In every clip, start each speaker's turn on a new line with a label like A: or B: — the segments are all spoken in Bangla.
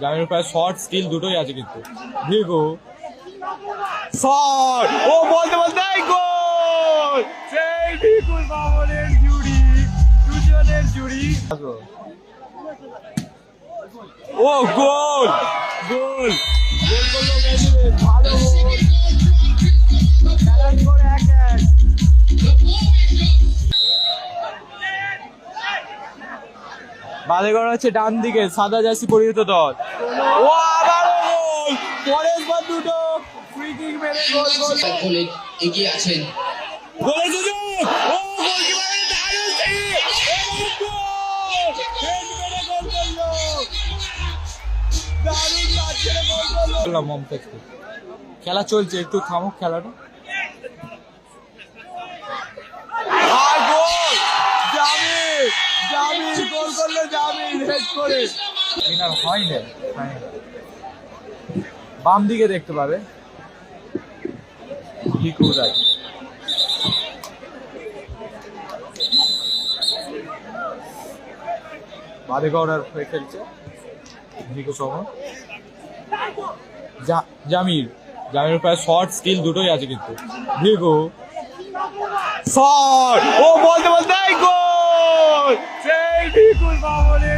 A: জামির প্রায় শর্ট স্কিল দুটোই আছে কিন্তু। ভিগু শর্ট ও বলতে বলতে গোল সেই ভিগুর জুড়ি দুজনের জুড়ি। ও গোল গোল ভালো। গোল এক এক। বালেগড় হচ্ছে ডান দিকে সাদা জার্সি পরিহিত দল ও আবারও গোল বার দুটো ফ্রি কিক মেরে গোল গোল
B: এগিয়ে আছেন
A: গোলের সুযোগ ও গোলকিপারের দারুণ save! এবং গোল! হেড মেরে গোল করল! দারুণ কাজ গোল করল! মমতাজকে। খেলা চলছে একটু থামুক খেলাটা আর গোল জামির জামির গোল করল হেড করে। বাম দিকে দেখতে পাবে। ভিকু রায়। বাদেগৌড়ার হয়ে খেলছে। ভিকু সহ। জামির জামির প্রায় শর্ট স্কিল দুটোই আছে কিন্তু। ভিকু। শর্ট ও, বলতে বলতে গোল! সেই ভিকুর জুড়ি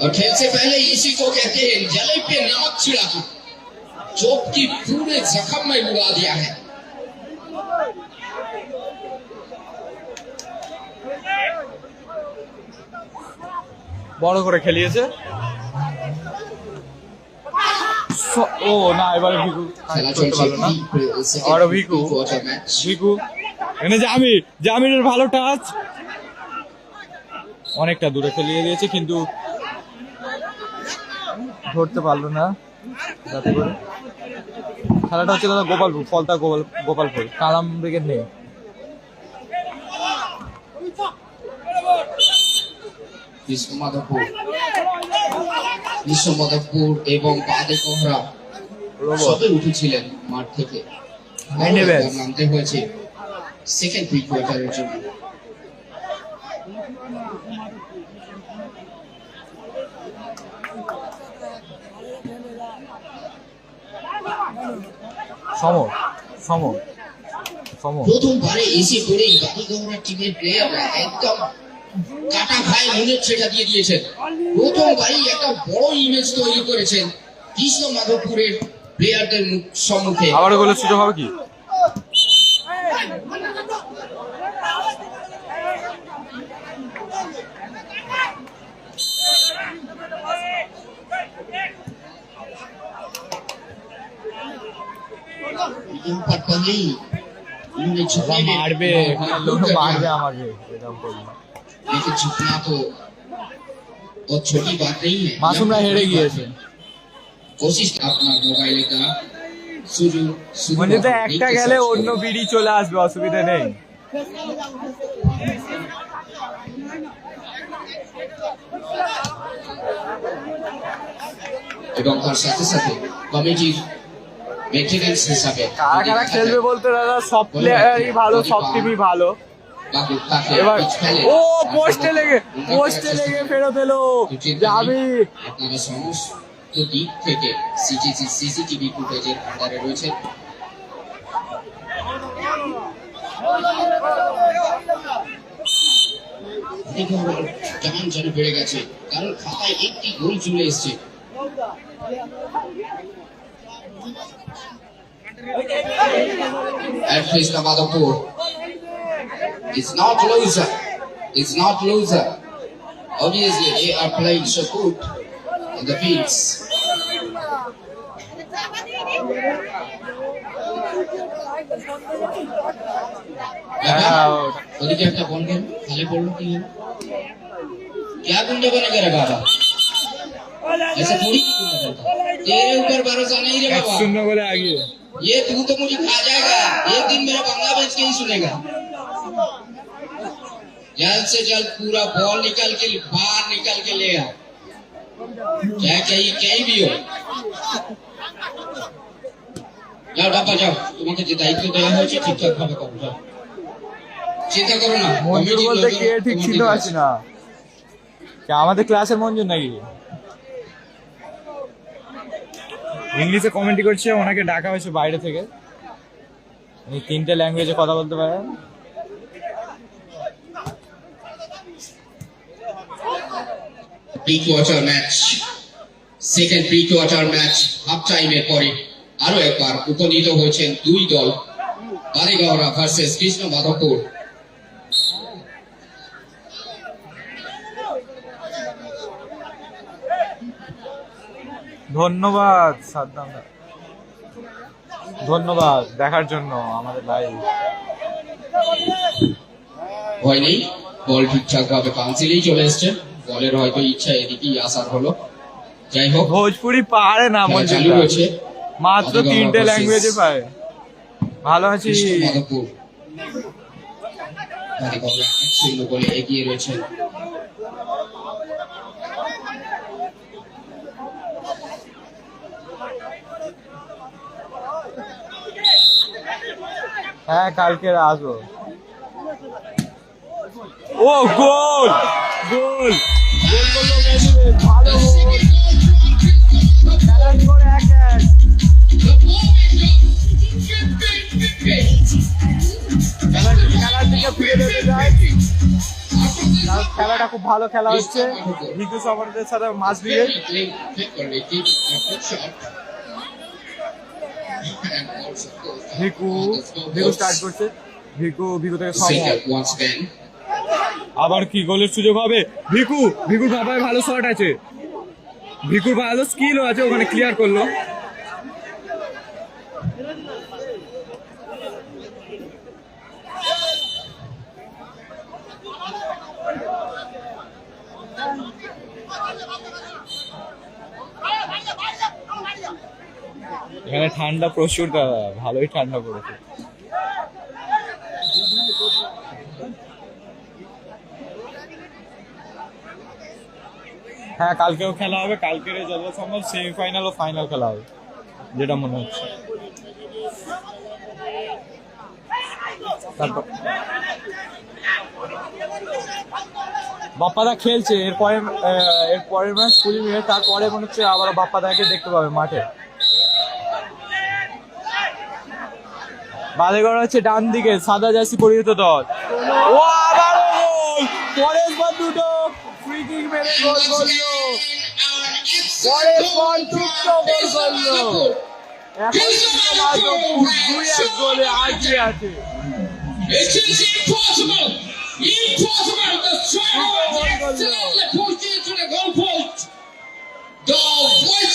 B: और खेल से पहले इसी को कहते हैं जले पे नमक छिड़का चोप की पूरे जख्म में उड़ा दिया है
A: বড় করে খেলিয়েছে স- ও না এবারে ভিকু
B: খেলা
A: করতে
B: চলছে
A: পারলো না
B: second
A: আরো ভিকু।
B: quarter match
A: ভিকু এনে জামির জামিরের ভালো টাচ অনেকটা দূরে খেলিয়ে দিয়েছে কিন্তু ধরতে পারল না। যাতে করে। খেলাটা হচ্ছে দাদা গোপালপুর ফলতা গোপাল গোপালপুর কালাম ব্রিগেড নেই
B: এবং বাদে কোহরা
A: রোবট
B: সবে উঠেছিলেন মাঠ থেকে। নামতে হয়েছে সেকেন্ড প্রি কোয়ার্টারের জন্য।
A: সমর সমর সমর।
B: প্রথমবারে এসে পড়েই বাদিগঙ্গা টিমের প্লেয়াররা একদম কাটা খায় মনের ছেটা দিয়ে দিয়েছেন। প্রথমবারই একটা বড় ইমেজ তৈরি করেছেন কৃষ্ণ মাধবপুরের প্লেয়ারদের মুখ- সম্মুখে।
A: আবারও গোলের সুযোগ হবে কি? ওরা মারবে। মানে একটা গেলে অন্য বিড়ি চলে আসবে অসুবিধা নেই।
B: এবং তার সাথে সাথে কমিটির মেনটেনেন্স হিসাবে।
A: কারা কারা খেলবে বলতে দাদা সব প্লেয়ারই ভালো সব টিমই ভালো। এবার ও পোস্টে লেগে পোস্টে লেগে ফেরত এলো। যাবি
B: আপনারা সমস্ত দিক থেকে সিটিসি সিসিটিভি ফুটেজের আন্ডারে রয়েছে। কেমন যেন বেড়ে গেছে। কারণ খাতায় একটি গোল চলে এসছে। And Krishna Madhapur is not loser. Is not loser. Obviously, they are playing so good in the fields.
A: Out.
B: ওদিকে একটা বল গেল তাহলে পড়লো কি হলো क्या गुंडे बने करे बाबा ऐसा थोड़ी कि तू बदलता तेरे ऊपर भरोसा नहीं रे
A: এক
B: बाबा
A: শূন্য বলে আগে
B: ये तू तो मुझे खा जाएगा एक दिन मेरा बंगला बेच के ही सुनेगा जल्द से जल्द पूरा बॉल निकल के बाहर निकल के ले आ चाहे कहीं कहीं भी हो যাও ডাব্বা যাও তোমাকে যে দায়িত্ব দেওয়া হয়েছে ঠিকঠাক ভাবে করো যাও চিন্তা করো না
A: মঞ্জুর
B: কমিটির
A: বলতে
B: লোকজন
A: কে ঠিক
B: তোমার
A: ছিল
B: দিকে
A: আছে না কে আমাদের ক্লাসের মঞ্জুর নাকি ইংলিশে কমেন্টি করছে, ওনাকে ডাকা হয়েছে বাইরে থেকে। উনি তিনটে ল্যাঙ্গুয়েজে কথা বলতে পারেন
B: pre. Quarter match second pre quarter match half টাইমের পরে আরও একবার উপনীত হয়েছেন দুই দল বারেগাওড়া ভার্সেস কৃষ্ণ মাধবপুর
A: ধন্যবাদ সাদ্দাম। ধন্যবাদ দেখার জন্য আমাদের লাইভ
B: ভয় নেই বল ঠিকঠাক ভাবে কাউন্সিলেই চলে এসছে। বলের হয়তো ইচ্ছা এদিকেই আসার হলো। যাই হোক
A: ভোজপুরি পারে না
B: চালু। রয়েছে
A: মাত্র তিনটে ল্যাঙ্গুয়েজে পায়। ভালো আছি।
B: মাধবপুর এগিয়ে রয়েছেন।
A: হ্যাঁ কালকে আসব। ও গোল! গোল! ভালো খেলাটা খুব ভালো খেলা হচ্ছে। ভিকু সমারদের সাথে মাস দিয়ে। ভিকু ভিকু স্টার্ট করছে। ভিকু ভিকু থেকে আবার কি গোলের সুযোগ হবে? ভিকু ভিকুর বাবায় ভালো শট আছে। ভিকুর ভালো স্কিলও আছে ওখানে ক্লিয়ার করল। এখানে ঠান্ডা প্রচুর, দাদা। ভালোই ঠান্ডা পড়েছে। হ্যাঁ কালকেও খেলা হবে। কালকের যত সম্ভব সেমিফাইনাল ও ফাইনাল খেলা হবে, যেটা মনে হচ্ছে। তারপর বাপ্পাদা খেলছে এরপরে এরপরের ম্যাচ কুড়ি মিনিট, তারপরে মনে হচ্ছে আবার বাপ্পাদাকে দেখতে পাবে মাঠে। বালেগড় হচ্ছে ডান দিকে সাদা জার্সি পরিহিত দল। ও আবারও গোল! পরেশ বার দুটো ফ্রি কিক মেরে গোল করল। পরেশ বার দুটো গোল করল। এখন কিন্তু দুই এক গোলে আগিয়ে আছে।
B: It is impossible! Impossible! The striker excellently pushed into the goal! The right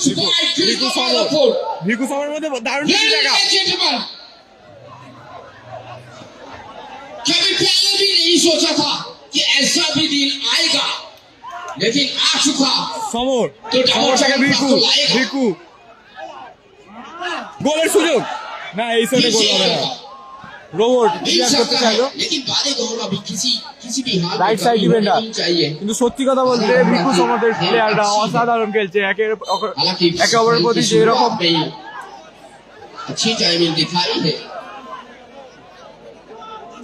A: Bhiku
B: Krishna
A: Samar
B: Malapur!
A: Bhiku সমরের মধ্যে দারুণ কিছু
B: Ladies
A: দেখা
B: and gentlemen, कभी पहले भी नहीं सोचा था कि ऐसा भी दिन आएगा लेकिन आ चुका
A: সমর
B: তো
A: সমর থেকে
B: ডাবল
A: ভিকু
B: তো লায়েগা।
A: ভিকু গোলের সুযোগ না এই শটে গোল হবে না রোবট করতে কিন্তু সত্যি কথা বলতে অসাধারণ একে অপরের প্রতি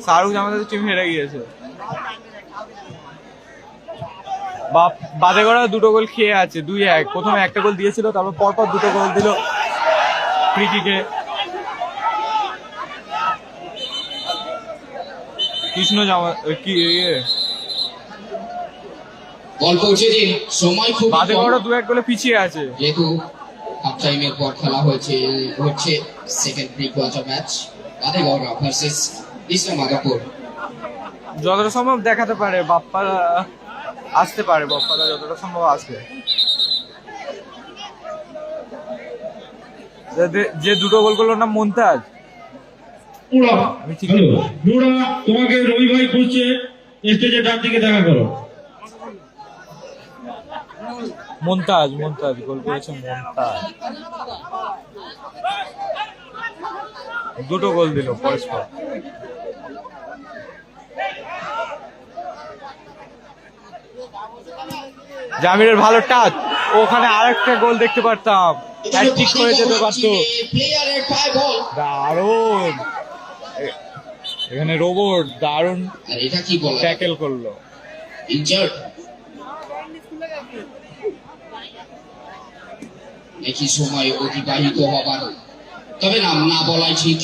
A: শাহরুখ টিম হেরে গিয়েছে। বাপ বাদে করা দুটো গোল খেয়ে আছে দুই এক। প্রথমে একটা গোল দিয়েছিল তারপর পরপর দুটো গোল দিল ফ্রি কিকে কৃষ্ণ জামা কি ইয়ে,
B: বল পৌঁছে দিন সময় খুব
A: বাদেগড়া দু এক গোলে পিছিয়ে আছে।
B: যেহেতু হাফ টাইমের পর খেলা হয়েছে হচ্ছে সেকেন্ড প্রি কোয়ার্টার ম্যাচ বাদে গৌরব ভার্সেস কৃষ্ণ মাধবপুর।
A: যতটা সম্ভব দেখাতে পারে বাপ্পা আসতে পারে বাপ্পাদা যতটা সম্ভব আসবে। যে- যে দুটো গোল করল না মন্তাজ আমি
C: হ্যালো নোরা তোমাকে রবি ভাই খুঁজছে। স্টেজের ডান দিকে দেখা করো।
A: মন্তাজ মন্তাজ গোল করেছে মন্তাজ। দুটো গোল দিল পরস্পর জামিরের ভালো টাচ ওখানে আরেকটা গোল দেখতে পারতাম। ঠিক করে যেতে পারতো
B: প্লেয়ারের
A: দারুণ। এখানে রোবট দারুণ
B: আর এটা কি বল
A: ট্যাকেল করল।
B: ইনজার্ড একই সময় অতিবাহিত হবার? তবে নাম না বলাই ঠিক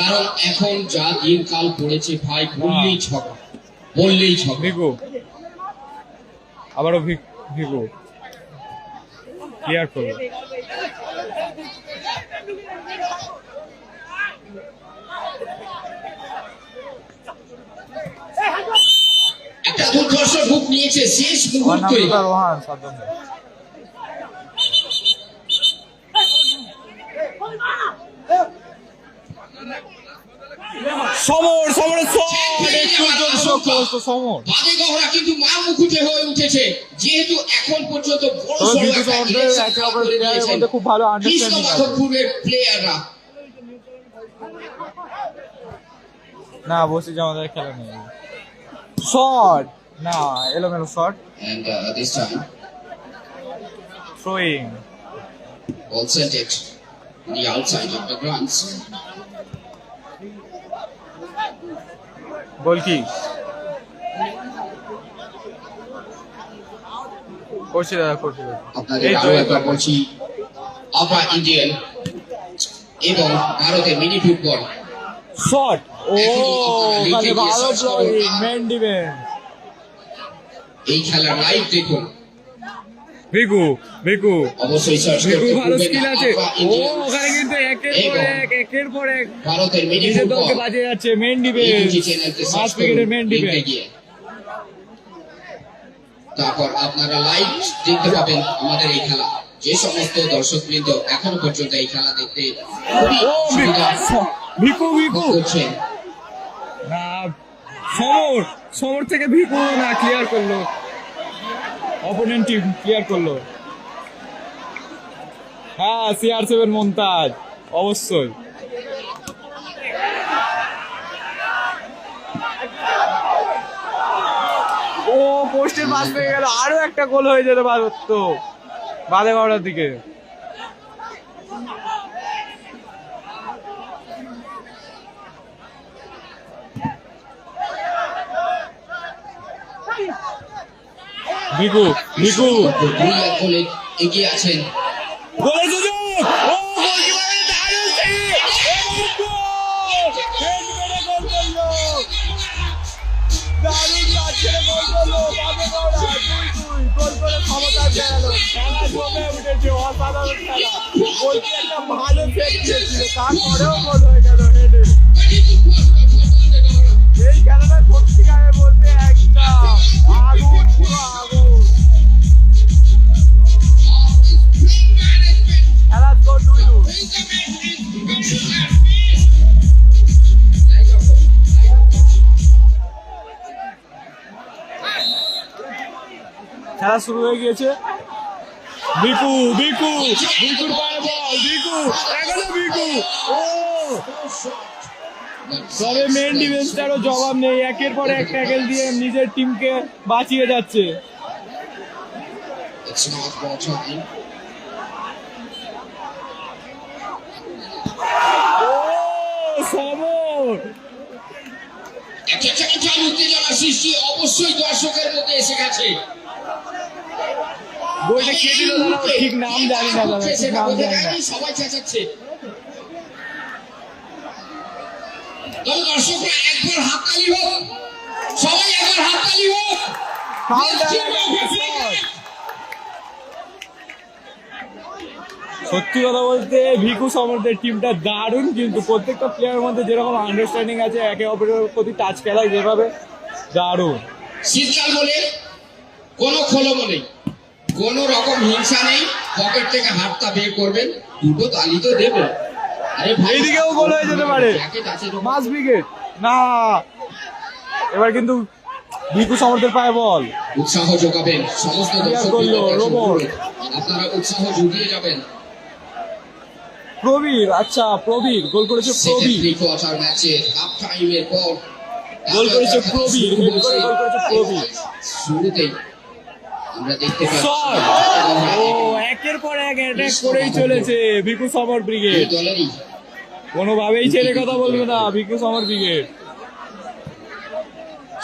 B: কারণ এখন যা দিনকাল পড়েছে ভাই বললেই ঝগড়া বললেই ঝগড়া
A: ভিগু। আবারও ভিগু। ক্লিয়ার করল।
B: একটা বুক নিয়েছে শেষ মুহূর্তে।
A: সমর সমরের সমর।
B: গহরা কিন্তু মা হয়ে উঠেছে যেহেতু এখন পর্যন্ত বড়
A: খুব ভালো আন্ডারস্ট্যান্ডিং
B: প্লেয়াররা
A: না বসে আমাদের খেলা নেই। শট না এলোমেলো shot
B: and uh, this time
A: throwing
B: ball sent it on the outside of the grounds.
A: Goal কি করছি দাদা করছি।
B: আপনাদের
A: আরও
B: একবার বলছি আফা ইন্ডিয়ান এবং ভারতের মিনি ফুটবল
A: শট ও
B: এখনই আপনারা লিখে
A: ওখানে ভালো
B: search
A: মেন ডিফেন্স
B: এই খেলার লাইভ দেখুন।
A: ভিকু ভিকু।
B: অবশ্যই
A: ভিকু ভালো স্কিল আছে। ও ওখানে কিন্তু একের পর এক একের পর এক।
B: ভারতের
A: নিজের দলকে
B: ফুটবল
A: যাচ্ছে মেন ডিফেন্স
B: দুটি চ্যানেলকে
A: মাস
B: সার্চ করুন
A: ক্রিকেটের মেন ডিফেন্স
B: তারপর আপনারা লাইভ দেখতে পাবেন আমাদের এই খেলা। যে সমস্ত দর্শকবৃন্দ এখনও পর্যন্ত এই খেলা দেখতে
A: ভিকু
B: করছেন।
A: সমর সমর থেকে ভিকু না ক্লিয়ার করল। অপোনেন্ট টিম ক্লিয়ার করল। হ্যাঁ সিআর সেভেন মন্তাজ অবশ্যই। ও পোস্টের পাস পেয়ে গেল। আরও একটা গোল হয়ে যেতে পারত। বাদে বাড়ার দিকে।
B: দুই এক এগিয়ে আছেন
A: ক্ষমতা অসাধারণ ভালো দিয়েছিল, তারপরেও হয়ে গেল। খেলা শুরু হয়ে গিয়েছে। বিকু বিকু, বিকুর পায়ে বল, বিকু, এখনও বিকু। ও! তবে মেন ডিফেন্সটারও জবাব নেই। একের পর এক ট্যাকেল দিয়ে নিজের টিমকে বাঁচিয়ে যাচ্ছে।
B: একটা সৃষ্টি অবশ্যই দর্শকের মধ্যে এসে গেছে।
A: বইটা কে দিল দাদা ঠিক নাম জানি না দাদা ঠিক নাম জানি না।
B: সবাই চেঁচাচ্ছে। তবে দর্শকরা একবার হাততালি হোক সবাই একবার হাততালি হোক।
A: সত্যি কথা বলতে ভিকু সমরদের টিমটা দারুণ কিন্তু প্রত্যেকটা প্লেয়ারের মধ্যে যেরকম আন্ডারস্ট্যান্ডিং আছে একে অপরের প্রতি টাচ খেলায় যেভাবে দারুণ।
B: শীতকাল বলে কোনো খোলমো নেই। কোনো রকম হিংসা নেই। পকেট থেকে হাতটা বের করবেন দুটো তালি তো দেবেন। আরে ভাই
A: এইদিকেও গোল হয়ে যেতে পারে। মাস উইকেট না। এবার কিন্তু ভিকু সমর্থের পায়ে বল।
B: উৎসাহ যোগাবেন সমস্ত দর্শক আপনারা উৎসাহ জুগিয়ে যাবেন।
A: প্রবীর আচ্ছা প্রবীর গোল করেছে প্রবীর।
B: থ্রি কোয়ার্টার ম্যাচে হাফ টাইমের পর
A: গোল করেছে প্রবীর, হেড করে গোল করেছে প্রবীর।
B: শুরুতেই আমরা দেখতে
A: শট
B: পাচ্ছি
A: ও একের পর এক অ্যাটাক করেই চলেছে ভিকু সমর ব্রিগেড কোনোভাবেই ছেড়ে কথা বলবে না Viku Samar brigade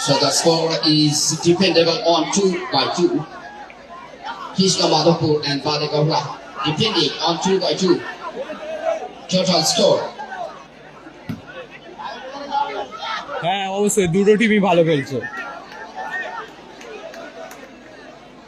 B: So the score is dependable on two by two. Krishna Madhapur and Badegowra depending on two by two. Total score.
A: হ্যাঁ অবশ্যই দুটো টিমই ভালো খেলছে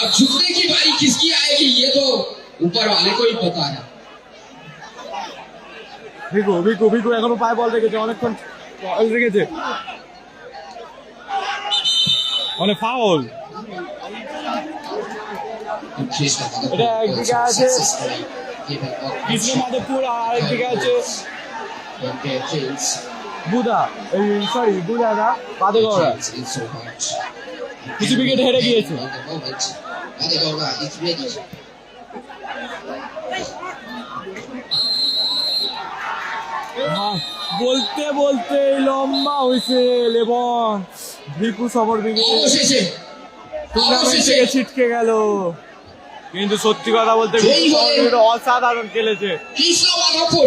B: अब झुकने की बारी किसकी आएगी ये तो ऊपर वाले को ही पता है
A: ভিকু ভিকু ভিকু এখনো পায়ে বল রেখেছে অনেকক্ষণ বল রেখেছে মানে ফাউল
B: Krishna Madhapur
A: এটা একদিকে
B: also
A: আছে
B: successfully given up
A: Krishna Madhabpur আর আরেকদিকে আছে
B: on their fields.
A: বুদা এই সরি বুদা না বাদেগৌড়া
B: Fields in so much.
A: কিছু উইকেট হেরে গিয়েছে
B: Badegowra is ready.
A: বলতে বলতে লম্বা হুইসেল এবং ভিকু ব্রিগেড টুর্নামেন্ট থেকে ছিটকে গেল। কিন্তু সত্যি কথা বলতে অসাধারণ খেলেছে।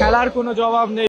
A: খেলার কোনো জবাব নেই।